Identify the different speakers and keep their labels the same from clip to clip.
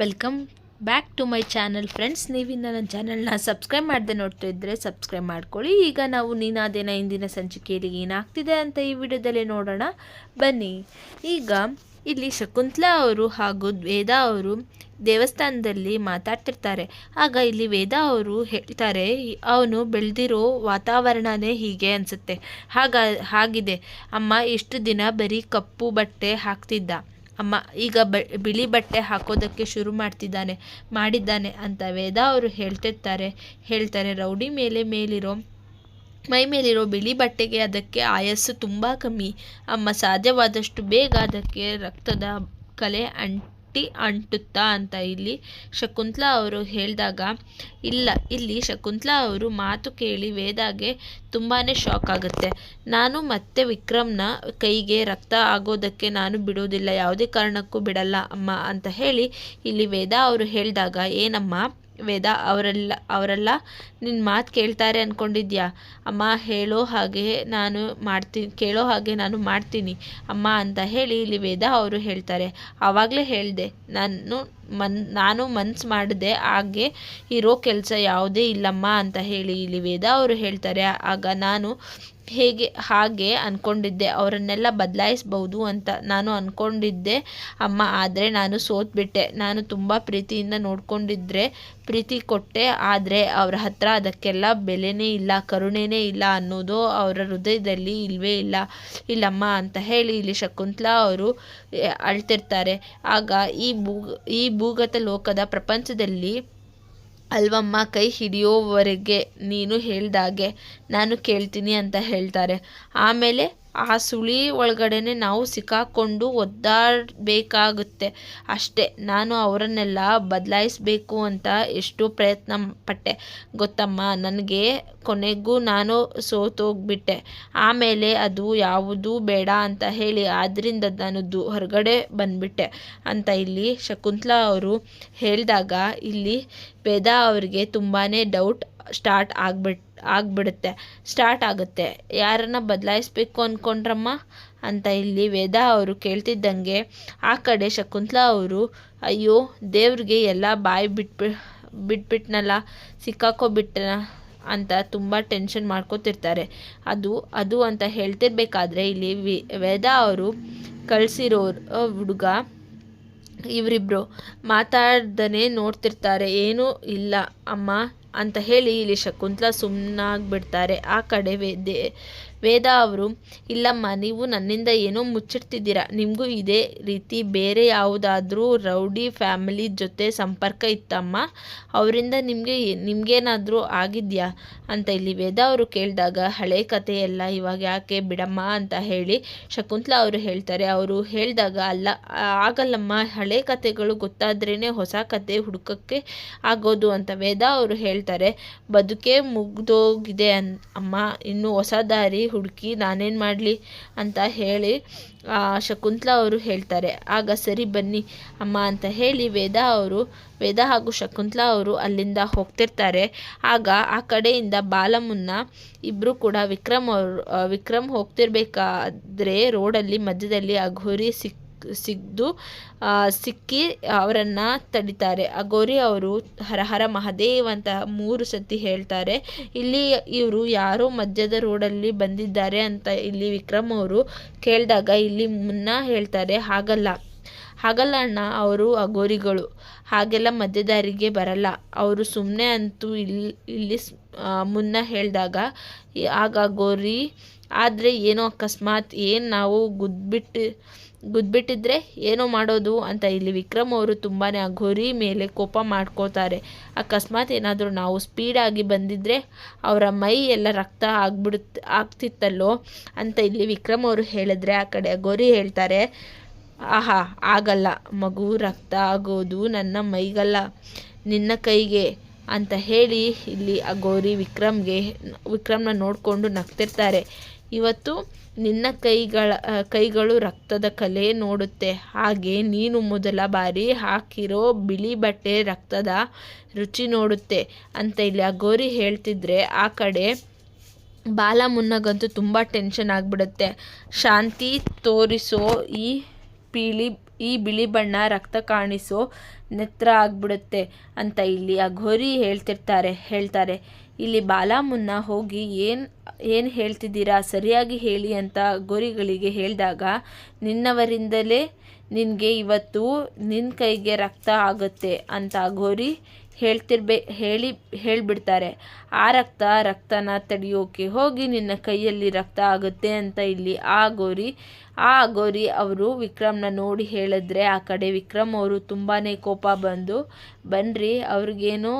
Speaker 1: Welcome back to my channel friends ನೀವಿನ್ನ ನನ್ನ ಚಾನಲ್ನ subscribe ಮಾಡದೆ ನೋಡ್ತಾ ಇದ್ದರೆ ಸಬ್ಸ್ಕ್ರೈಬ್ ಮಾಡ್ಕೊಳ್ಳಿ. ಈಗ ನಾವು ನೀನಾದೇನ ಇಂದಿನ ಸಂಚಿಕೆಯಲ್ಲಿ ಏನಾಗ್ತಿದೆ ಅಂತ ಈ ವಿಡಿಯೋದಲ್ಲೇ ನೋಡೋಣ. ಬನ್ನಿ. ಈಗ ಇಲ್ಲಿ ಶಕುಂತಲಾ ಅವರು ಹಾಗೂ ವೇದ ಅವರು ದೇವಸ್ಥಾನದಲ್ಲಿ ಮಾತಾಡ್ತಿರ್ತಾರೆ. ಆಗ ಇಲ್ಲಿ ವೇದ ಅವರು ಹೇಳ್ತಾರೆ, ಅವನು ಬೆಳೆದಿರೋ ವಾತಾವರಣನೇ ಹೀಗೆ ಅನಿಸುತ್ತೆ. ಹಾಗ, ಹಾಗಿದೆ. ಅಮ್ಮ, ಇಷ್ಟು ದಿನ ಬರೀ ಕಪ್ಪು ಬಟ್ಟೆ ಹಾಕ್ತಿದ್ದ. ಅಮ್ಮ, ಈಗ ಬಿಳಿ ಬಟ್ಟೆ ಹಾಕೋದಕ್ಕೆ ಶುರು ಮಾಡ್ತಿದ್ದಾನೆ. ಮಾಡಿದ್ದಾನೆ ಅಂತ ವೇದ ಅವರು ಹೇಳ್ತಿರ್ತಾರೆ. ಹೇಳ್ತಾರೆ, ರೌಡಿ ಮೇಲೆ ಮೇಲಿರೋ, ಮೈ ಮೇಲಿರೋ ಬಿಳಿ ಬಟ್ಟೆಗೆ ಅದಕ್ಕೆ ಆಯಸ್ಸು ತುಂಬ ಕಮ್ಮಿ. ಅಮ್ಮ, ಸಾಧ್ಯವಾದಷ್ಟು ಬೇಗ ಅದಕ್ಕೆ ರಕ್ತದ ಕಲೆ ಅಂಟಿ ಅಂಟುತ್ತಾ ಅಂತ ಇಲ್ಲಿ ಶಕುಂತಲಾ ಅವರು ಹೇಳಿದಾಗ, ಇಲ್ಲ, ಇಲ್ಲಿ ಶಕುಂತಲಾ ಅವರು ಮಾತು ಕೇಳಿ ವೇದಾಗೆ ತುಂಬಾ ಶಾಕ್ ಆಗುತ್ತೆ. ನಾನು ಮತ್ತೆ ವಿಕ್ರಮ್ನ ಕೈಗೆ ರಕ್ತ ಆಗೋದಕ್ಕೆ ನಾನು ಬಿಡೋದಿಲ್ಲ, ಯಾವುದೇ ಕಾರಣಕ್ಕೂ ಬಿಡಲ್ಲ ಅಮ್ಮ ಅಂತ ಹೇಳಿ ಇಲ್ಲಿ ವೇದಾ ಅವರು ಹೇಳಿದಾಗ, ಏನಮ್ಮ ವೇದ ಅವರೆಲ್ಲ ಅವರೆಲ್ಲ ನಿನ್ನ ಮಾತು ಕೇಳ್ತಾರೆ ಅಂದ್ಕೊಂಡಿದ್ಯಾ ಅಮ್ಮ, ಹೇಳೋ ಹಾಗೆ ನಾನು ಮಾಡ್ತೀನಿ ಕೇಳೋ ಹಾಗೆ ನಾನು ಮಾಡ್ತೀನಿ, ಅಮ್ಮ ಅಂತ ಹೇಳಿ ಇಲ್ಲಿ ವೇದ ಅವರು ಹೇಳ್ತಾರೆ. ಆವಾಗಲೇ ಹೇಳಿದೆ, ನಾನು ಮನ್, ನಾನು ಮನ್ಸು ಮಾಡಿದೆ, ಹಾಗೆ ಇರೋ ಕೆಲಸ ಯಾವುದೇ ಇಲ್ಲಮ್ಮ ಅಂತ ಹೇಳಿ ಇಲ್ಲಿ ವೇದ ಅವರು ಹೇಳ್ತಾರೆ. ಆಗ ನಾನು ಹೇಗೆ, ಹಾಗೆ ಅಂದ್ಕೊಂಡಿದ್ದೆ ಅವರನ್ನೆಲ್ಲ ಬದಲಾಯಿಸ್ಬೋದು ಅಂತ ನಾನು ಅಂದ್ಕೊಂಡಿದ್ದೆ ಅಮ್ಮ, ಆದರೆ ನಾನು ಸೋತ್ಬಿಟ್ಟೆ. ನಾನು ತುಂಬ ಪ್ರೀತಿಯಿಂದ ನೋಡ್ಕೊಂಡಿದ್ರೆ, ಪ್ರೀತಿ ಕೊಟ್ಟೆ. ಆದರೆ ಅವರ ಹತ್ರ ಅದಕ್ಕೆಲ್ಲ ಬೆಲೆನೇ ಇಲ್ಲ, ಕರುಣೆನೇ ಇಲ್ಲ ಅನ್ನೋದು ಅವರ ಹೃದಯದಲ್ಲಿ ಇಲ್ಲವೇ ಇಲ್ಲ. ಇಲ್ಲಮ್ಮ ಅಂತ ಹೇಳಿ ಇಲ್ಲಿ ಶಕುಂತಲಾ ಅವರು ಅಳ್ತಿರ್ತಾರೆ. ಆಗ ಈ ಭೂ, ಈ ಭೂಗತ ಲೋಕದ ಪ್ರಪಂಚದಲ್ಲಿ ಅಲ್ವಮ್ಮ ಕೈ ಹಿಡಿಯೋವರೆಗೆ ನೀನು ಹೇಳ್ದಾಗೆ ನಾನು ಕೇಳ್ತೀನಿ ಅಂತ ಹೇಳ್ತಾರೆ. ಆಮೇಲೆ ಆ ಸುಳಿ ಒಳಗಡೆನೆ ನಾವು ಸಿಕ್ಕಾಕೊಂಡು ಒದ್ದಾಡಬೇಕಾಗುತ್ತೆ. ಅಷ್ಟೇ, ನಾನು ಅವರನ್ನೆಲ್ಲ ಬದಲಾಯಿಸಬೇಕು ಅಂತ ಎಷ್ಟು ಪ್ರಯತ್ನ ಪಟ್ಟೆ. ಗೊತ್ತಮ್ಮ, ನನಗೆ ಕೊನೆಗೂ ನಾನು ಸೋತೋಗ್ಬಿಟ್ಟೆ. ಆಮೇಲೆ ಅದು ಯಾವುದೂ ಬೇಡ ಅಂತ ಹೇಳಿ ಆದ್ದರಿಂದ ನಾನು ದು, ಹೊರಗಡೆ ಬಂದ್ಬಿಟ್ಟೆ. ಅಂತ ಇಲ್ಲಿ ಶಕುಂತಲಾ ಅವರು ಹೇಳಿದಾಗ ಇಲ್ಲಿ ವೇದಾ ಅವರಿಗೆ ತುಂಬಾ ಡೌಟ್ ಸ್ಟಾರ್ಟ್ ಆಗ್ಬಿಟ್ ಆಗಿಬಿಡುತ್ತೆ ಸ್ಟಾರ್ಟ್ ಆಗುತ್ತೆ. ಯಾರನ್ನ ಬದಲಾಯಿಸ್ಬೇಕು ಅಂದ್ಕೊಂಡ್ರಮ್ಮ ಅಂತ ಇಲ್ಲಿ ವೇದ ಅವರು ಕೇಳ್ತಿದ್ದಂಗೆ ಆ ಕಡೆ ಶಕುಂತಲಾ ಅವರು, ಅಯ್ಯೋ, ದೇವ್ರಿಗೆ ಎಲ್ಲ ಬಾಯಿ ಬಿಟ್ಬಿ ಬಿಟ್ಬಿಟ್ನಲ್ಲ ಸಿಕ್ಕಾಕೋಬಿಟ್ಟ ಅಂತ ತುಂಬ ಟೆನ್ಷನ್ ಮಾಡ್ಕೋತಿರ್ತಾರೆ. ಅದು ಅದು ಅಂತ ಹೇಳ್ತಿರ್ಬೇಕಾದ್ರೆ ಇಲ್ಲಿ ವೇದ ಅವರು ಕಳಿಸಿರೋ ಹುಡುಗ ಇವರಿಬ್ಬರು ಮಾತಾಡ್ದೇ ನೋಡ್ತಿರ್ತಾರೆ. ಏನೂ ಇಲ್ಲ ಅಮ್ಮ ಅಂತ ಹೇಳಿ ಇಲ್ಲಿ ಶಕುಂತಲಾ ಸುಮ್ಮನಾಗ್ಬಿಡ್ತಾರೆ ಆ ಕಡೆ ವೇದೆ ವೇದ ಅವರು, ಇಲ್ಲಮ್ಮ, ನೀವು ನನ್ನಿಂದ ಏನೋ ಮುಚ್ಚಿಡ್ತಿದ್ದೀರಾ? ನಿಮಗೂ ಇದೇ ರೀತಿ ಬೇರೆ ಯಾವುದಾದ್ರೂ ರೌಡಿ ಫ್ಯಾಮಿಲಿ ಜೊತೆ ಸಂಪರ್ಕ ಇತ್ತಮ್ಮ? ಅವರಿಂದ ನಿಮಗೆ ನಿಮಗೇನಾದರೂ ಆಗಿದೆಯಾ? ಅಂತ ಇಲ್ಲಿ ವೇದ ಅವರು ಕೇಳಿದಾಗ, ಹಳೆ ಕತೆ ಎಲ್ಲ ಇವಾಗ ಯಾಕೆ ಬಿಡಮ್ಮ ಅಂತ ಹೇಳಿ ಶಕುಂತಲಾ ಅವರು ಹೇಳ್ತಾರೆ. ಅವರು ಹೇಳಿದಾಗ, ಅಲ್ಲ ಆಗಲ್ಲಮ್ಮ, ಹಳೆ ಕತೆಗಳು ಗೊತ್ತಾದ್ರೇ ಹೊಸ ಕತೆ ಹುಡುಕಕ್ಕೆ ಆಗೋದು ಅಂತ ವೇದ ಅವರು ಹೇಳ್ತಾರೆ. ಬದುಕೇ ಮುಗ್ದೋಗಿದೆ ಅನ್, ಅಮ್ಮ, ಇನ್ನು ಹೊಸ ದಾರಿ ಹುಡುಕಿ ನಾನೇನು ಮಾಡಲಿ ಅಂತ ಹೇಳಿ ಆ, ಶಕುಂತಲಾ ಅವರು ಹೇಳ್ತಾರೆ. ಆಗ ಸರಿ ಬನ್ನಿ ಅಮ್ಮ ಅಂತ ಹೇಳಿ ವೇದ ಅವರು ವೇದ ಹಾಗೂ ಶಕುಂತಲಾ ಅವರು ಅಲ್ಲಿಂದ ಹೋಗ್ತಿರ್ತಾರೆ. ಆಗ ಆ ಕಡೆಯಿಂದ ಬಾಲಮುನ್ನ ಇಬ್ಬರು ಕೂಡ ವಿಕ್ರಮ್ ಅವರು ಆ, ವಿಕ್ರಮ್ ಹೋಗ್ತಿರ್ಬೇಕಾದ್ರೆ ರೋಡಲ್ಲಿ ಮಧ್ಯದಲ್ಲಿ ಅಘೋರಿ ಸಿಕ್ ಸಿಗ್ದು ಆ, ಸಿಕ್ಕಿ ಅವರನ್ನು ತಡಿತಾರೆ. ಅಗೋರಿ ಅವರು ಹರ ಹರ ಮಹದೇವ್ ಅಂತ ಮೂರು ಸತಿ ಹೇಳ್ತಾರೆ. ಇಲ್ಲಿ ಇವರು ಯಾರೋ ಮಧ್ಯದ ರೋಡಲ್ಲಿ ಬಂದಿದ್ದಾರೆ ಅಂತ ಇಲ್ಲಿ ವಿಕ್ರಮ್ ಅವರು ಕೇಳಿದಾಗ ಇಲ್ಲಿ ಮುನ್ನ ಹೇಳ್ತಾರೆ ಹಾಗಲ್ಲ. ಹಾಗಲ್ಲ ಅಣ್ಣ ಅವರು ಅಗೋರಿಗಳು ಹಾಗೆಲ್ಲ ಮಧ್ಯದಾರಿಗೆ ಬರಲ್ಲ. ಅವರು ಸುಮ್ಮನೆ ಅಂತೂ ಇಲ್ಲಿ ಇಲ್ಲಿ ಮುನ್ನ ಹೇಳಿದಾಗ ಆಗ ಗೋರಿ ಆದರೆ ಏನೋ ಅಕಸ್ಮಾತ್ ಏನು ನಾವು ಗುದ್ಬಿಟ್ಟು ಗುದ್ಬಿಟ್ಟಿದ್ರೆ ಏನೋ ಮಾಡೋದು ಅಂತ ಇಲ್ಲಿ ವಿಕ್ರಮ್ ಅವರು ತುಂಬಾ ಆ ಗೋರಿ ಮೇಲೆ ಕೋಪ ಮಾಡ್ಕೋತಾರೆ. ಅಕಸ್ಮಾತ್ ಏನಾದರೂ ನಾವು ಸ್ಪೀಡಾಗಿ ಬಂದಿದ್ದರೆ ಅವರ ಮೈ ಎಲ್ಲ ರಕ್ತ ಆಗ್ಬಿಡುತ್ತೆ, ಆಗ್ತಿತ್ತಲ್ಲೋ ಅಂತ ಇಲ್ಲಿ ವಿಕ್ರಮ್ ಅವರು ಹೇಳಿದ್ರೆ ಆ ಕಡೆ ಗೋರಿ ಹೇಳ್ತಾರೆ, ಆಹಾ, ಆಗಲ್ಲ, ಮಗು ರಕ್ತ ಆಗೋದು ನನ್ನ ಮೈಗಲ್ಲ, ನಿನ್ನ ಕೈಗೆ ಅಂತ ಹೇಳಿ ಇಲ್ಲಿ ಆ ಗೌರಿ ವಿಕ್ರಮ್ಗೆ, ವಿಕ್ರಮ್ನ ನೋಡಿಕೊಂಡು ನಗ್ತಿರ್ತಾರೆ. ಇವತ್ತು ನಿನ್ನ ಕೈಗಳ ಕೈಗಳು ರಕ್ತದ ಕಲೆ ನೋಡುತ್ತೆ. ಹಾಗೆ ನೀನು ಮೊದಲ ಬಾರಿ ಹಾಕಿರೋ ಬಿಳಿ ಬಟ್ಟೆ ರಕ್ತದ ರುಚಿ ನೋಡುತ್ತೆ. ಅಂತ ಇಲ್ಲಿ ಆ ಗೋರಿ ಹೇಳ್ತಿದ್ರೆ ಆ ಕಡೆ ಬಾಲ ಮುನ್ನಗಂತೂ ತುಂಬ ಟೆನ್ಷನ್ ಆಗಿಬಿಡುತ್ತೆ. ಶಾಂತಿ ತೋರಿಸೋ ಈ ಪೀಳಿ, ಈ ಬಿಳಿ ಬಣ್ಣ ರಕ್ತ ಕಾಣಿಸೋ ನೆತ್ರ ಆಗ್ಬಿಡುತ್ತೆ ಅಂತ ಇಲ್ಲಿ ಆ ಘೋರಿ ಹೇಳ್ತಿರ್ತಾರೆ, ಹೇಳ್ತಾರೆ. ಇಲ್ಲಿ ಬಾಲಾಮುನ್ನ ಹೋಗಿ ಏನು ಏನು ಹೇಳ್ತಿದ್ದೀರಾ? ಸರಿಯಾಗಿ ಹೇಳಿ ಅಂತ ಗೋರಿಗಳಿಗೆ ಹೇಳಿದಾಗ, ನಿನ್ನವರಿಂದಲೇ ನಿನಗೆ ಇವತ್ತು ನಿನ್ನ ಕೈಗೆ ರಕ್ತ ಆಗುತ್ತೆ ಅಂತ ಗೋರಿ ಹೇಳ್ತಿರ್ಬೇ, ಹೇಳಿ, ಹೇಳಿಬಿಡ್ತಾರೆ. ಆ ರಕ್ತ, ರಕ್ತನ ತಡೆಯೋಕೆ ಹೋಗಿ ನಿನ್ನ ಕೈಯಲ್ಲಿ ರಕ್ತ ಆಗುತ್ತೆ ಅಂತ ಇಲ್ಲಿ ಆ ಗೋರಿ ಆ ಗೋರಿ ಅವರು ವಿಕ್ರಮ್ನ ನೋಡಿ ಹೇಳಿದ್ರೆ ಆ ಕಡೆ ವಿಕ್ರಮ್ ಅವರು ತುಂಬಾ ಕೋಪ ಬಂದು ಬನ್ನಿರಿ ಅವ್ರಿಗೇನೋ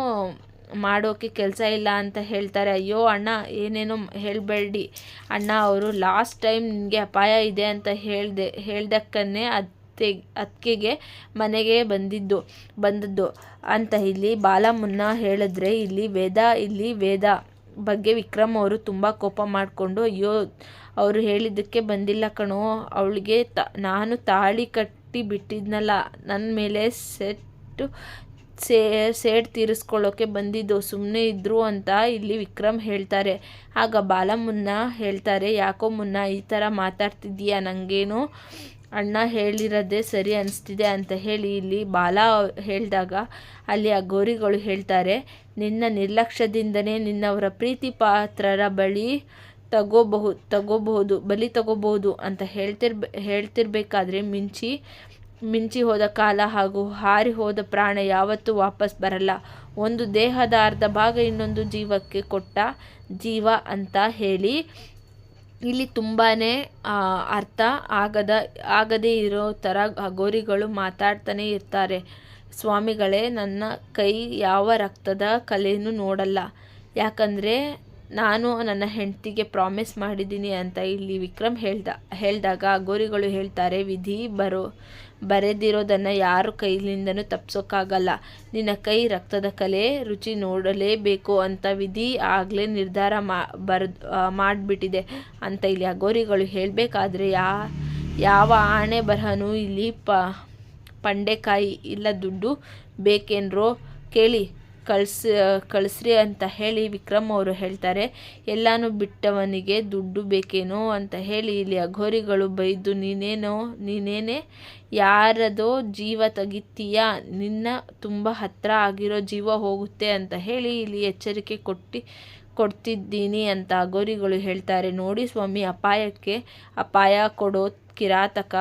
Speaker 1: ಮಾಡೋಕ್ಕೆ ಕೆಲಸ ಇಲ್ಲ ಅಂತ ಹೇಳ್ತಾರೆ, ಅಯ್ಯೋ ಅಣ್ಣ, ಏನೇನೋ ಹೇಳಬೇಡಿ ಅಣ್ಣ, ಅವರು ಲಾಸ್ಟ್ ಟೈಮ್ ನಿನಗೆ ಅಪಾಯ ಇದೆ ಅಂತ ಹೇಳಿದೆ, ಹೇಳ್ದಕ್ಕನ್ನೇ ಅತ್ತೆ ಮನೆಗೆ ಬಂದಿದ್ದು, ಬಂದದ್ದು. ಅಂತ ಇಲ್ಲಿ ಬಾಲಮುನ್ನ ಹೇಳಿದ್ರೆ, ಇಲ್ಲಿ ವೇದ ಇಲ್ಲಿ ವೇದ ಬಗ್ಗೆ ವಿಕ್ರಮ್ ಅವರು ತುಂಬ ಕೋಪ ಮಾಡಿಕೊಂಡು, ಅಯ್ಯೋ, ಅವರು ಹೇಳಿದ್ದಕ್ಕೆ ಬಂದಿಲ್ಲ ಕಣೋ, ಅವಳಿಗೆ ತ, ನಾನು ತಾಳಿ ಕಟ್ಟಿ ಬಿಟ್ಟಿದ್ನಲ್ಲ ನನ್ನ ಮೇಲೆ ಸೆಟ್ಟು ಸೇ, ಸೇಡ್ ತೀರಿಸ್ಕೊಳ್ಳೋಕೆ ಬಂದಿದ್ದು ಸುಮ್ಮನೆ ಇದ್ದರು ಅಂತ ಇಲ್ಲಿ ವಿಕ್ರಮ್ ಹೇಳ್ತಾರೆ. ಆಗ ಬಾಲಮುನ್ನ ಹೇಳ್ತಾರೆ, ಯಾಕೋ ಮುನ್ನ ಈ ಥರ ಮಾತಾಡ್ತಿದ್ದೀಯಾ? ನನಗೇನು ಅಣ್ಣ ಹೇಳಿರೋದೇ ಸರಿ ಅನಿಸ್ತಿದೆ ಅಂತ ಹೇಳಿ ಇಲ್ಲಿ ಬಾಲ ಹೇಳಿದಾಗ ಅಲ್ಲಿ ಆ ಗೋರಿಗಳು ಹೇಳ್ತಾರೆ, ನಿನ್ನ ನಿರ್ಲಕ್ಷ್ಯದಿಂದನೇ ನಿನ್ನವರ ಪ್ರೀತಿ ಪಾತ್ರರ ಬಳಿ ತಗೋಬಹುದು ತಗೋಬಹುದು, ಬಲಿ ತಗೋಬಹುದು ಅಂತ ಹೇಳ್ತಿರ್ಬೆ, ಹೇಳ್ತಿರ್ಬೇಕಾದ್ರೆ ಮಿಂಚಿ ಮಿಂಚಿ ಹೋದ ಕಾಲ ಹಾಗೂ ಹಾರಿ ಹೋದ ಪ್ರಾಣ ಯಾವತ್ತೂ ವಾಪಸ್ ಬರಲ್ಲ. ಒಂದು ದೇಹದ ಅರ್ಧ ಭಾಗ ಇನ್ನೊಂದು ಜೀವಕ್ಕೆ ಕೊಟ್ಟ ಜೀವ ಅಂತ ಹೇಳಿ. ಇಲ್ಲಿ ತುಂಬಾ ಅರ್ಥ ಆಗದ, ಆಗದೇ ಇರೋ ಥರ ಗೋರಿಗಳು ಮಾತಾಡ್ತಾನೆ ಇರ್ತಾರೆ. ಸ್ವಾಮಿಗಳೇ, ನನ್ನ ಕೈ ಯಾವ ರಕ್ತದ ಕಲೆಯನ್ನು ನೋಡಲ್ಲ. ಯಾಕಂದರೆ ನಾನು ನನ್ನ ಹೆಂಡತಿಗೆ ಪ್ರಾಮಿಸ್ ಮಾಡಿದ್ದೀನಿ ಅಂತ ಇಲ್ಲಿ ವಿಕ್ರಮ್ ಹೇಳ್ದ, ಹೇಳಿದಾಗ ಗೋರಿಗಳು ಹೇಳ್ತಾರೆ, ವಿಧಿ ಬರೋ, ಬರೆದಿರೋದನ್ನು ಯಾರು ಕೈಲಿಂದನೂ ತಪ್ಸೋಕ್ಕಾಗಲ್ಲ ನಿನ್ನ ಕೈ ರಕ್ತದ ಕಲೆ, ರುಚಿ ನೋಡಲೇಬೇಕು ಅಂತ ವಿಧಿ ಆಗಲೇ ನಿರ್ಧಾರ ಮಾ ಬರೆದು ಮಾಡಿಬಿಟ್ಟಿದೆ ಅಂತ ಇಲ್ಲಿ ಆ ಗೋರಿಗಳು ಹೇಳಬೇಕಾದ್ರೆ ಯಾ, ಯಾವ ಆಣೆ ಬರಹನೂ ಇಲ್ಲಿ ಪ, ಪಂಡೆಕಾಯಿ ಇಲ್ಲ ದುಡ್ಡು ಬೇಕೇನ್ರೋ ಕೇಳಿ. ಕಳ್ಸಿ, ಕಳಿಸ್ರಿ ಅಂತ ಹೇಳಿ ವಿಕ್ರಮ್ ಅವರು ಹೇಳ್ತಾರೆ. ಎಲ್ಲನೂ ಬಿಟ್ಟವನಿಗೆ ದುಡ್ಡು ಬೇಕೇನೋ ಅಂತ ಹೇಳಿ ಇಲ್ಲಿ ಅಘೋರಿಗಳು ಬೈದು, ನೀನೇನೋ, ನೀನೇನೇ ಯಾರದೋ ಜೀವ ತೆಗಿತೀಯ? ನಿನ್ನ ತುಂಬ ಹತ್ತಿರ ಆಗಿರೋ ಜೀವ ಹೋಗುತ್ತೆ ಅಂತ ಹೇಳಿ ಇಲ್ಲಿ ಎಚ್ಚರಿಕೆ ಕೊಟ್ಟು, ಕೊಡ್ತಿದ್ದೀನಿ ಅಂತ ಅಘೋರಿಗಳು ಹೇಳ್ತಾರೆ. ನೋಡಿ ಸ್ವಾಮಿ, ಅಪಾಯಕ್ಕೆ ಅಪಾಯ ಕೊಡೋ ಕಿರಾತಕ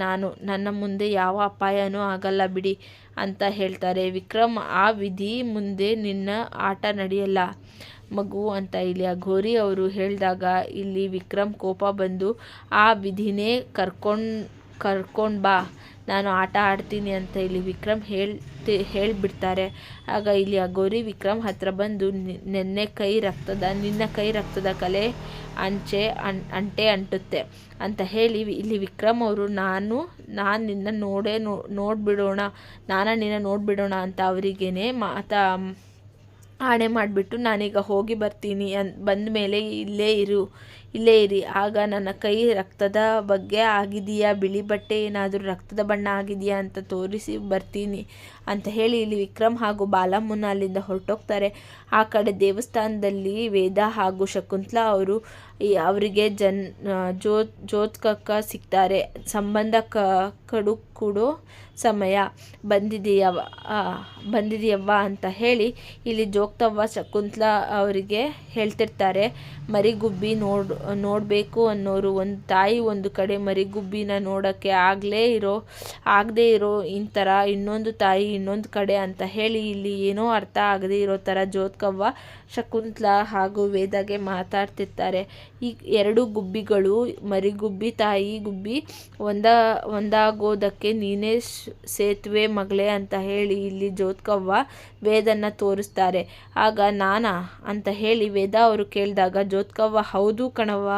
Speaker 1: ನಾನು. ನನ್ನ ಮುಂದೆ ಯಾವ ಅಪಾಯನೂ ಆಗಲ್ಲ ಬಿಡಿ. ಅಂತ ಹೇಳ್ತಾರೆ. ವಿಕ್ರಮ್, ಆ ವಿಧಿ ಮುಂದೆ ನಿನ್ನ ಆಟ ನಡೆಯಲ್ಲ ಮಗು ಅಂತ ಇಲ್ಲಿ ಘೋರಿ ಅವರು ಹೇಳಿದಾಗ ಇಲ್ಲಿ ವಿಕ್ರಮ್ ಕೋಪ ಬಂದು ಆ ವಿಧಿನೇ ಕರ್ಕೊಂಡು ಕರ್ಕೊಂಡು ಬಾ. ನಾನು ಆಟ ಆಡ್ತೀನಿ ಅಂತ ಇಲ್ಲಿ ವಿಕ್ರಮ್ ಹೇಳ್ತಿ, ಹೇಳಿಬಿಡ್ತಾರೆ. ಆಗ ಇಲ್ಲಿ ಆ ಗೌರಿ ವಿಕ್ರಮ್ ಹತ್ರ ಬಂದು ನೆನ್ನೆ ಕೈ ರಕ್ತದ, ನಿನ್ನ ಕೈ ರಕ್ತದ ಕಲೆ ಅಂಚೆ ಅನ್, ಅಂಟೆ ಅಂಟುತ್ತೆ ಅಂತ ಹೇಳಿ ಇಲ್ಲಿ ವಿಕ್ರಮ್ ಅವರು, ನಾನು ನಾನು ನಿನ್ನ ನೋಡೇ ನೋ, ನೋಡಿಬಿಡೋಣ, ನಾನು ನಿನ್ನ ನೋಡಿಬಿಡೋಣ ಅಂತ ಅವರಿಗೇನೆ ಮಾತಾ, ಆಣೆ ಮಾಡಿಬಿಟ್ಟು ನಾನೀಗ ಹೋಗಿ ಬರ್ತೀನಿ ಅನ್ ಬಂದ ಮೇಲೆ ಇಲ್ಲೇ ಇರು ಇಲ್ಲೇ ಇರಿ, ಆಗ ನನ್ನ ಕೈ ರಕ್ತದ ಬಗ್ಗೆ ಆಗಿದೆಯಾ? ಬಿಳಿ ಬಟ್ಟೆ ಏನಾದರೂ ರಕ್ತದ ಬಣ್ಣ ಆಗಿದೆಯಾ ಅಂತ ತೋರಿಸಿ ಬರ್ತೀನಿ ಅಂತ ಹೇಳಿ ಇಲ್ಲಿ ವಿಕ್ರಮ್ ಹಾಗೂ ಬಾಲಮ್ಮನ ಅಲ್ಲಿಂದ ಹೊರಟೋಗ್ತಾರೆ. ಆ ಕಡೆ ದೇವಸ್ಥಾನದಲ್ಲಿ ವೇದ ಹಾಗೂ ಶಕುಂತ್ಲಾ ಅವರು ಅವರಿಗೆ ಜನ್ ಜೋತ್ ಜೋತ್ಕಕ್ಕ ಸಿಗ್ತಾರೆ ಸಂಬಂಧ ಕ, ಕಡು ಕೊಡೋ ಸಮಯ ಬಂದಿದೆಯವ ಬಂದಿದೆಯವ್ವ ಅಂತ ಹೇಳಿ ಇಲ್ಲಿ ಜೋಗ್ತವ್ವ ಶಕುಂತ್ಲಾ ಅವರಿಗೆ ಹೇಳ್ತಿರ್ತಾರೆ. ಮರಿಗುಬ್ಬಿ ನೋಡ್ ನೋಡಬೇಕು ಅನ್ನೋರು ಒಂದು ತಾಯಿ ಒಂದು ಕಡೆ ಮರಿಗುಬ್ಬಿನ ನೋಡೋಕ್ಕೆ ಆಗಲೇ ಇರೋ, ಆಗದೇ ಇರೋ ಇಂಥರ ಇನ್ನೊಂದು ತಾಯಿ ಇನ್ನೊಂದು ಕಡೆ ಅಂತ ಹೇಳಿ ಇಲ್ಲಿ ಏನೋ ಅರ್ಥ ಆಗದೇ ಇರೋ ಥರ ಜೋತ್ಕವ್ವ ಶಕುಂತ್ಲಾ ಹಾಗೂ ವೇದಗೆ ಮಾತಾಡ್ತಿರ್ತಾರೆ. ಈ ಎರಡು ಗುಬ್ಬಿಗಳು ಮರಿಗುಬ್ಬಿ ತಾಯಿ ಗುಬ್ಬಿ ಒಂದ, ಒಂದಾಗೋದಕ್ಕೆ ನೀನೇ ಸೇತುವೆ ಮಗಳೇ ಅಂತ ಹೇಳಿ ಇಲ್ಲಿ ಜೋತ್ಕವ್ವ ವೇದನ ತೋರಿಸ್ತಾರೆ. ಆಗ ನಾನಾ ಅಂತ ಹೇಳಿ ವೇದ ಅವರು ಕೇಳಿದಾಗ ಜೋತ್ಕವ್ವ ಹೌದು ಕಣವ್ವ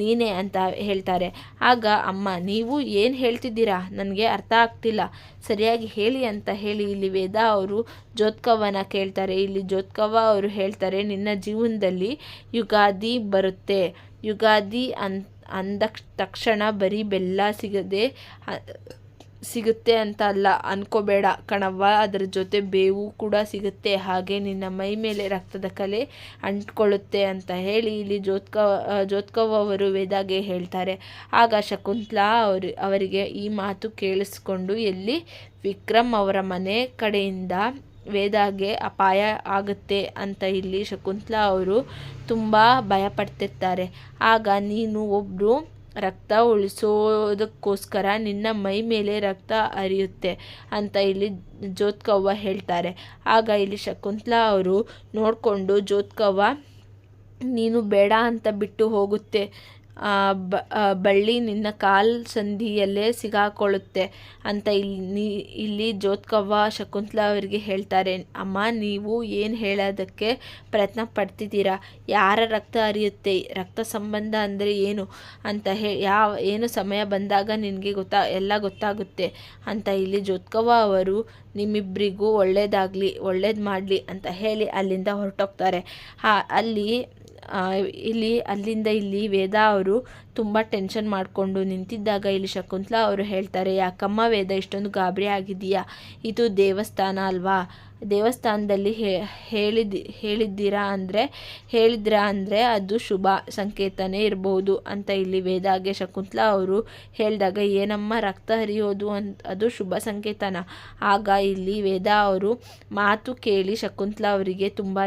Speaker 1: ನೀನೇ ಅಂತ ಹೇಳ್ತಾರೆ. ಆಗ ಅಮ್ಮ, ನೀವು ಏನು ಹೇಳ್ತಿದ್ದೀರಾ? ನನಗೆ ಅರ್ಥ ಆಗ್ತಿಲ್ಲ. ಸರಿಯಾಗಿ ಹೇಳಿ ಅಂತ ಹೇಳಿ ಇಲ್ಲಿ ವೇದ ಅವರು ಜೋತ್ಕವನ ಕೇಳ್ತಾರೆ. ಇಲ್ಲಿ ಜೋತ್ಕವ ಅವರು ಹೇಳ್ತಾರೆ, ನಿನ್ನ ಜೀವನದಲ್ಲಿ ಯುಗಾದಿ ಬರುತ್ತೆ. ಯುಗಾದಿ ಅನ್ ಅಂದ ತಕ್ಷಣ ಬರೀ ಬೆಲ್ಲ ಸಿಗದೆ ಸಿಗುತ್ತೆ ಅಂತ ಅಲ್ಲ ಅನ್ಕೋಬೇಡ ಕಣವ್ವ. ಅದರ ಜೊತೆ ಬೇವು ಕೂಡ ಸಿಗುತ್ತೆ. ಹಾಗೆ ನಿನ್ನ ಮೈ ಮೇಲೆ ರಕ್ತದ ಕಲೆ ಅಂಟ್ಕೊಳ್ಳುತ್ತೆ ಅಂತ ಹೇಳಿ ಇಲ್ಲಿ ಜ್ಯೋತ್ಕ ಜೋತ್ಕವವರು ಅವರು ವೇದಾಗೆ ಹೇಳ್ತಾರೆ. ಆಗ ಶಕುಂತಲಾ ಅವರು, ಅವರಿಗೆ ಈ ಮಾತು ಕೇಳಿಸ್ಕೊಂಡು ಎಲ್ಲಿ ವಿಕ್ರಮ್ ಅವರ ಮನೆ ಕಡೆಯಿಂದ ವೇದಾಗೆ ಅಪಾಯ ಆಗುತ್ತೆ ಅಂತ ಇಲ್ಲಿ ಶಕುಂತಲಾ ಅವರು ತುಂಬ ಭಯಪಡ್ತಿರ್ತಾರೆ. ಆಗ ನೀನು ಒಬ್ಬರು ರಕ್ತ ಉಳಿಸೋದಕ್ಕೋಸ್ಕರ ನಿನ್ನ ಮೈ ಮೇಲೆ ರಕ್ತ ಹರಿಯುತ್ತೆ ಅಂತ ಇಲ್ಲಿ ಜ್ಯೋತ್ಕವ್ವ ಹೇಳ್ತಾರೆ. ಆಗ ಇಲ್ಲಿ ಶಕುಂತಲಾ ಅವರು ನೋಡಿಕೊಂಡು ಜ್ಯೋತ್ಕವ್ವ ನೀನು ಬೇಡ ಅಂತ ಬಿಟ್ಟು ಹೋಗುತ್ತೆ. ಬಳ್ಳಿ ನಿನ್ನ ಕಾಲ್ ಸಂಧಿಯಲ್ಲೇ ಸಿಗಾಕೊಳ್ಳುತ್ತೆ ಅಂತ ಇಲ್ಲಿ ಇಲ್ಲಿ ಜ್ಯೋತ್ಕವ್ವ ಶಕುಂತಲಾ ಅವರಿಗೆ ಹೇಳ್ತಾರೆ. ಅಮ್ಮ, ನೀವು ಏನು ಹೇಳೋದಕ್ಕೆ ಪ್ರಯತ್ನ ಪಡ್ತಿದ್ದೀರಾ? ಯಾರ ರಕ್ತ ಹರಿಯುತ್ತೆ? ರಕ್ತ ಸಂಬಂಧ ಅಂದರೆ ಏನು ಅಂತ ಹೇ, ಯಾವ, ಏನು ಸಮಯ ಬಂದಾಗ ನಿನಗೆ ಗೊತ್ತಾ, ಎಲ್ಲ ಗೊತ್ತಾಗುತ್ತೆ ಅಂತ ಇಲ್ಲಿ ಜೋತ್ಕವ್ವ ಅವರು ನಿಮ್ಮಿಬ್ಬರಿಗೂ ಒಳ್ಳೇದಾಗಲಿ, ಒಳ್ಳೇದು ಮಾಡಲಿ ಅಂತ ಹೇಳಿ ಅಲ್ಲಿಂದ ಹೊರಟೋಗ್ತಾರೆ. ಹಾ, ಅಲ್ಲಿ ಇಲ್ಲಿ, ಅಲ್ಲಿಂದ ಇಲ್ಲಿ ವೇದ ಅವರು ತುಂಬ ಟೆನ್ಷನ್ ಮಾಡಿಕೊಂಡು ನಿಂತಿದ್ದಾಗ ಇಲ್ಲಿ ಶಕುಂತಲಾ ಅವರು ಹೇಳ್ತಾರೆ, ಯಾಕಮ್ಮ ವೇದ ಇಷ್ಟೊಂದು ಗಾಬರಿ ಆಗಿದೆಯಾ ಇದು ದೇವಸ್ಥಾನ ಅಲ್ವಾ? ದೇವಸ್ಥಾನದಲ್ಲಿ ಹೇಳಿದ್ದು ಹೇಳಿದ್ದೀರಾ ಅಂದರೆ, ಹೇಳಿದ್ರಾ ಅಂದರೆ ಅದು ಶುಭ ಸಂಕೇತನೇ ಇರ್ಬೋದು ಅಂತ ಇಲ್ಲಿ ವೇದಾಗೆ ಶಕುಂತ್ಲಾ ಅವರು ಹೇಳಿದಾಗ, ಏನಮ್ಮ ರಕ್ತ ಹರಿಯೋದು ಅಂತ ಅದು ಶುಭ ಸಂಕೇತನ? ಆಗ ಇಲ್ಲಿ ವೇದ ಅವರು ಮಾತು ಕೇಳಿ ಶಕುಂತ್ಲಾ ಅವರಿಗೆ ತುಂಬಾ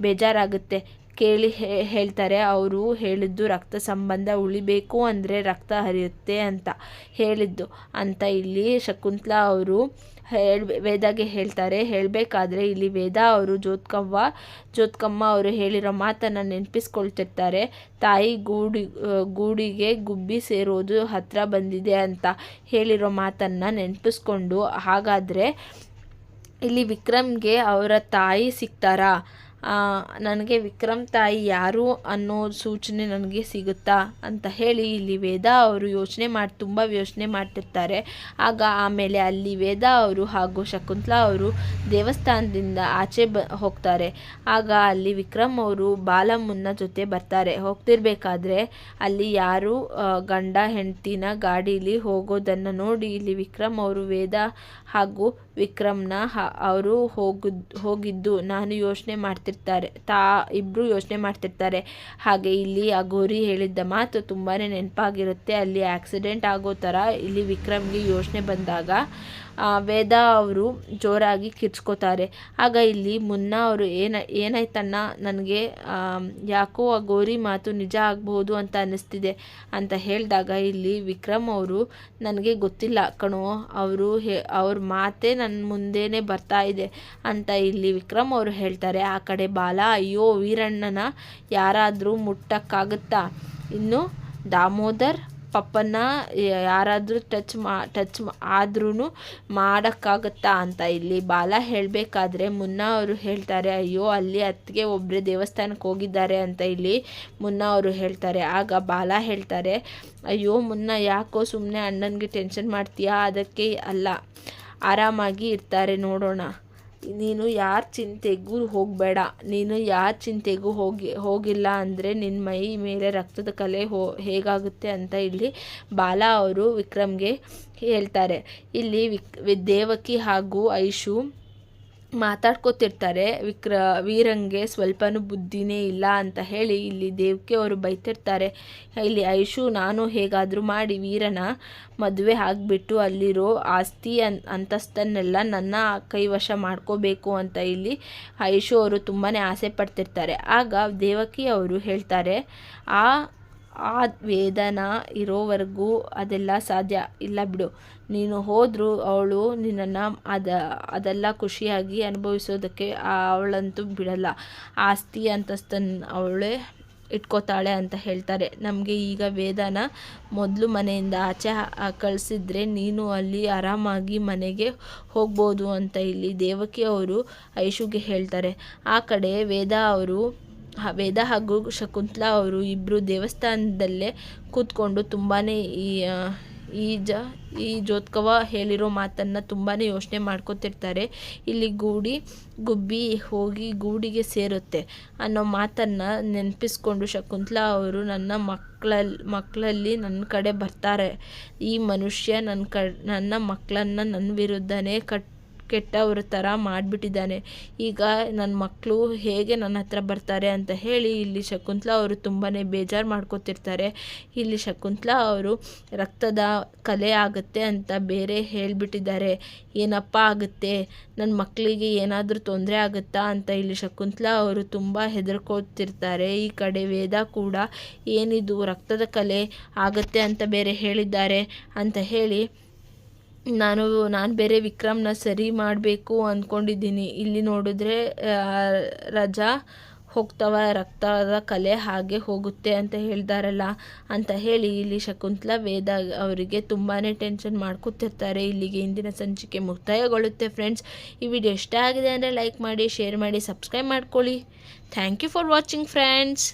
Speaker 1: ಬೇಜಾರಾಗುತ್ತೆ. ಕೇಳಿ ಹೇಳ್ತಾರೆ, ಅವರು ಹೇಳಿದ್ದು ರಕ್ತ ಸಂಬಂಧ ಉಳಿಬೇಕು ಅಂದರೆ ರಕ್ತ ಹರಿಯುತ್ತೆ ಅಂತ ಹೇಳಿದ್ದು ಅಂತ ಇಲ್ಲಿ ಶಕುಂತ್ಲಾ ಅವರು ಹೇಳ್, ವೇದಾಗೆ ಹೇಳ್ತಾರೆ. ಹೇಳಬೇಕಾದ್ರೆ ಇಲ್ಲಿ ವೇದ ಅವರು ಜ್ಯೋತ್ಕವ್ವ ಜ್ಯೋತ್ಕಮ್ಮ ಅವರು ಹೇಳಿರೋ ಮಾತನ್ನು ನೆನಪಿಸ್ಕೊಳ್ತಿರ್ತಾರೆ. ತಾಯಿ ಗೂಡಿ ಗೂಡಿಗೆ ಗುಬ್ಬಿ ಸೇರೋದು ಹತ್ತಿರ ಬಂದಿದೆ ಅಂತ ಹೇಳಿರೋ ಮಾತನ್ನು ನೆನಪಿಸ್ಕೊಂಡು ಹಾಗಾದರೆ ಇಲ್ಲಿ ವಿಕ್ರಮ್ಗೆ ಅವರ ತಾಯಿ ಸಿಗ್ತಾರಾ? ನನಗೆ ವಿಕ್ರಮ್ ತಾಯಿ ಯಾರು ಅನ್ನೋ ಸೂಚನೆ ನನಗೆ ಸಿಗುತ್ತಾ ಅಂತ ಹೇಳಿ ಇಲ್ಲಿ ವೇದ ಅವರು ಯೋಚನೆ ಮಾಡಿ, ತುಂಬ ಯೋಚನೆ ಮಾಡ್ತಿರ್ತಾರೆ. ಆಗ ಆಮೇಲೆ ಅಲ್ಲಿ ವೇದ ಅವರು ಹಾಗೂ ಶಕುಂತಲಾ ಅವರು ದೇವಸ್ಥಾನದಿಂದ ಆಚೆ ಬ, ಹೋಗ್ತಾರೆ. ಆಗ ಅಲ್ಲಿ ವಿಕ್ರಮ್ ಅವರು ಬಾಲಮ್ಮನ ಜೊತೆ ಬರ್ತಾರೆ. ಹೋಗ್ತಿರ್ಬೇಕಾದ್ರೆ ಅಲ್ಲಿ ಯಾರು ಗಂಡ ಹೆಂಡತಿನ ಗಾಡೀಲಿ ಹೋಗೋದನ್ನು ನೋಡಿ ಇಲ್ಲಿ ವಿಕ್ರಮ್ ಅವರು ವೇದ ಹಾಗೂ ವಿಕ್ರಮ್ನ ಅವರು ಹೋಗಿದ್, ಹೋಗಿದ್ದು. ನಾನು ಯೋಚನೆ ಮಾಡ್ತಿರ್ತಾರೆ, ತಾ ಇಬ್ಬರು ಯೋಚನೆ ಮಾಡ್ತಿರ್ತಾರೆ. ಹಾಗೆ ಇಲ್ಲಿ ಆ ಗೋರಿ ಹೇಳಿದ್ದ ಮಾತು ತುಂಬಾ ನೆನಪಾಗಿರುತ್ತೆ. ಅಲ್ಲಿ ಆಕ್ಸಿಡೆಂಟ್ ಆಗೋ ಥರ ಇಲ್ಲಿ ವಿಕ್ರಮ್ಗೆ ಯೋಚನೆ ಬಂದಾಗ ವೇದ ಅವರು ಜೋರಾಗಿ ಕಿರ್ಚ್ಕೋತಾರೆ. ಆಗ ಇಲ್ಲಿ ಮುನ್ನ ಅವರು ಏನ, ಏನಾಯ್ತಣ್ಣ? ನನಗೆ ಯಾಕೋ ಆ ಗೋರಿ ಮಾತು ನಿಜ ಆಗಬಹುದು ಅಂತ ಅನ್ನಿಸ್ತಿದೆ ಅಂತ ಹೇಳಿದಾಗ ಇಲ್ಲಿ ವಿಕ್ರಮ್ ಅವರು, ನನಗೆ ಗೊತ್ತಿಲ್ಲ ಕಣೋ, ಅವರು ಹೇ, ಅವ್ರ ಮಾತೇ ನನ್ನ ಮುಂದೆನೇ ಬರ್ತಾ ಇದೆ ಅಂತ ಇಲ್ಲಿ ವಿಕ್ರಮ್ ಅವರು ಹೇಳ್ತಾರೆ. ಆ ಕಡೆ ಬಾಲ, ಅಯ್ಯೋ, ವೀರಣ್ಣನ ಯಾರಾದರೂ ಮುಟ್ಟಕ್ಕಾಗುತ್ತಾ? ಇನ್ನು ದಾಮೋದರ್ ಪಪ್ಪನ್ನ ಯಾರಾದರೂ ಟಚ್ ಮಾ ಟಚ್ ಆದ್ರೂ ಮಾಡೋಕ್ಕಾಗತ್ತಾ ಅಂತ ಇಲ್ಲಿ ಬಾಲ ಹೇಳಬೇಕಾದ್ರೆ ಮುನ್ನ ಅವರು ಹೇಳ್ತಾರೆ, ಅಯ್ಯೋ, ಅಲ್ಲಿ ಅತ್ತಿಗೆ ಒಬ್ಬರೇ ದೇವಸ್ಥಾನಕ್ಕೆ ಹೋಗಿದ್ದಾರೆ ಅಂತ ಇಲ್ಲಿ ಮುನ್ನ ಅವರು ಹೇಳ್ತಾರೆ. ಆಗ ಬಾಲ ಹೇಳ್ತಾರೆ, ಅಯ್ಯೋ, ಮುನ್ನ ಯಾಕೋ ಸುಮ್ಮನೆ ಅಣ್ಣನಿಗೆ ಟೆನ್ಷನ್ ಮಾಡ್ತೀಯಾ? ಅದಕ್ಕೆ ಅಲ್ಲ, ಆರಾಮಾಗಿ ಇರ್ತಾರೆ, ನೋಡೋಣ. ನೀನು ಯಾರ ಚಿಂತೆಗೂ ಹೋಗಬೇಡ. ನೀನು ಯಾರ ಚಿಂತೆಗೂ ಹೋಗಿ, ಹೋಗಿಲ್ಲ ಅಂದರೆ ನಿನ್ನ ಮೈ ಮೇಲೆ ರಕ್ತದ ಕಲೆ ಹೋ, ಹೇಗಾಗುತ್ತೆ ಅಂತ ಇಲ್ಲಿ ಬಾಲಾ ಅವರು ವಿಕ್ರಮ್ಗೆ ಹೇಳ್ತಾರೆ. ಇಲ್ಲಿ ವಿಕ್ ದೇವಕಿ ಹಾಗೂ ಐಶು ಮಾತಾಡ್ಕೋತಿರ್ತಾರೆ. ವಿಕ್ರ, ವೀರಂಗೆ ಸ್ವಲ್ಪನೂ ಬುದ್ಧಿನೇ ಇಲ್ಲ ಅಂತ ಹೇಳಿ ಇಲ್ಲಿ ದೇವಕಿ ಅವರು ಬೈತಿರ್ತಾರೆ. ಇಲ್ಲಿ ಐಶು, ನಾನು ಹೇಗಾದರೂ ಮಾಡಿ ವೀರನ ಮದುವೆ ಆಗಿಬಿಟ್ಟು ಅಲ್ಲಿರೋ ಆಸ್ತಿ ಅನ್, ಅಂತಸ್ತನ್ನೆಲ್ಲ ನನ್ನ ಕೈವಶ ಮಾಡ್ಕೋಬೇಕು ಅಂತ ಇಲ್ಲಿ ಐಶು ಅವರು ತುಂಬಾ ಆಸೆ ಪಡ್ತಿರ್ತಾರೆ. ಆಗ ದೇವಕಿ ಅವರು ಹೇಳ್ತಾರೆ, ಆ ಆ ವೇದನ ಇರೋವರೆಗೂ ಅದೆಲ್ಲ ಸಾಧ್ಯ. ಇಲ್ಲ ಬಿಡು. ನೀನು ಹೋದರೂ ಅವಳು ನಿನ್ನನ್ನು ಅದ, ಅದೆಲ್ಲ ಖುಷಿಯಾಗಿ ಅನುಭವಿಸೋದಕ್ಕೆ ಅವಳಂತೂ ಬಿಡಲ್ಲ. ಆಸ್ತಿ ಅಂತಸ್ತನ್ ಅವಳೇ ಇಟ್ಕೋತಾಳೆ ಅಂತ ಹೇಳ್ತಾರೆ. ನಮಗೆ ಈಗ ವೇದನ ಮೊದಲು ಮನೆಯಿಂದ ಆಚೆ ಕಳಿಸಿದ್ರೆ ನೀನು ಅಲ್ಲಿ ಆರಾಮಾಗಿ ಮನೆಗೆ ಹೋಗ್ಬೋದು ಅಂತ ಇಲ್ಲಿ ದೇವಕಿ ಅವರು ಐಶುಗೆ ಹೇಳ್ತಾರೆ. ಆ ಕಡೆ ವೇದ ಅವರು ವೇದ ಹಾಗೂ ಶಕುಂತಲಾ ಅವರು ಇಬ್ಬರು ದೇವಸ್ಥಾನದಲ್ಲೇ ಕೂತ್ಕೊಂಡು ತುಂಬಾ ಈ ಈ ಜ, ಈ ಜೋತ್ಕವ ಹೇಳಿರೋ ಮಾತನ್ನು ತುಂಬಾ ಯೋಚನೆ ಮಾಡ್ಕೊತಿರ್ತಾರೆ. ಇಲ್ಲಿ ಗೂಡಿ ಗುಬ್ಬಿ ಹೋಗಿ ಗೂಡಿಗೆ ಸೇರುತ್ತೆ ಅನ್ನೋ ಮಾತನ್ನು ನೆನಪಿಸ್ಕೊಂಡು ಶಕುಂತಲಾ ಅವರು ನನ್ನ ಮಕ್ಕಳಲ್ಲಿ ಮಕ್ಕಳಲ್ಲಿ ನನ್ನ ಕಡೆ ಬರ್ತಾರೆ. ಈ ಮನುಷ್ಯ ನನ್ನ ಕ, ನನ್ನ ಮಕ್ಕಳನ್ನು ನನ್ನ ವಿರುದ್ಧನೇ ಕಟ್ ಕೆಟ್ಟವ್ರ ಥರ ಮಾಡಿಬಿಟ್ಟಿದ್ದಾನೆ. ಈಗ ನನ್ನ ಮಕ್ಕಳು ಹೇಗೆ ನನ್ನ ಹತ್ರ ಬರ್ತಾರೆ ಅಂತ ಹೇಳಿ ಇಲ್ಲಿ ಶಕುಂತಲಾ ಅವರು ತುಂಬಾ ಬೇಜಾರು ಮಾಡ್ಕೋತಿರ್ತಾರೆ. ಇಲ್ಲಿ ಶಕುಂತಲಾ ಅವರು ರಕ್ತದ ಕಲೆ ಆಗುತ್ತೆ ಅಂತ ಬೇರೆ ಹೇಳಿಬಿಟ್ಟಿದ್ದಾರೆ. ಏನಪ್ಪ ಆಗುತ್ತೆ? ನನ್ನ ಮಕ್ಕಳಿಗೆ ಏನಾದರೂ ತೊಂದರೆ ಆಗುತ್ತಾ ಅಂತ ಇಲ್ಲಿ ಶಕುಂತಲಾ ಅವರು ತುಂಬ ಹೆದರ್ಕೋತಿರ್ತಾರೆ. ಈ ಕಡೆ ವೇದ ಕೂಡ ಏನಿದು, ರಕ್ತದ ಕಲೆ ಆಗುತ್ತೆ ಅಂತ ಬೇರೆ ಹೇಳಿದ್ದಾರೆ ಅಂತ ಹೇಳಿ ನಾನು ನಾನು ಬೇರೆ ವಿಕ್ರಮ್ನ ಸರಿ ಮಾಡಬೇಕು ಅಂದ್ಕೊಂಡಿದ್ದೀನಿ ಇಲ್ಲಿ ನೋಡಿದ್ರೆ ರಜಾ ಹೋಗ್ತವ, ರಕ್ತದ ಕಲೆ ಹಾಗೆ ಹೋಗುತ್ತೆ ಅಂತ ಹೇಳ್ತಾರಲ್ಲ ಅಂತ ಹೇಳಿ ಇಲ್ಲಿ ಶಕುಂತಲಾ ವೇದ ಅವರಿಗೆ ತುಂಬಾ ಟೆನ್ಷನ್ ಮಾಡ್ಕೊತಿರ್ತಾರೆ. ಇಲ್ಲಿಗೆ ಇಂದಿನ ಸಂಚಿಕೆ ಮುಕ್ತಾಯಗೊಳ್ಳುತ್ತೆ ಫ್ರೆಂಡ್ಸ್. ಈ ವಿಡಿಯೋ ಇಷ್ಟ ಆಗಿದೆ ಅಂದರೆ ಲೈಕ್ ಮಾಡಿ, ಶೇರ್ ಮಾಡಿ, ಸಬ್ಸ್ಕ್ರೈಬ್ ಮಾಡ್ಕೊಳ್ಳಿ. Thank you for watching friends.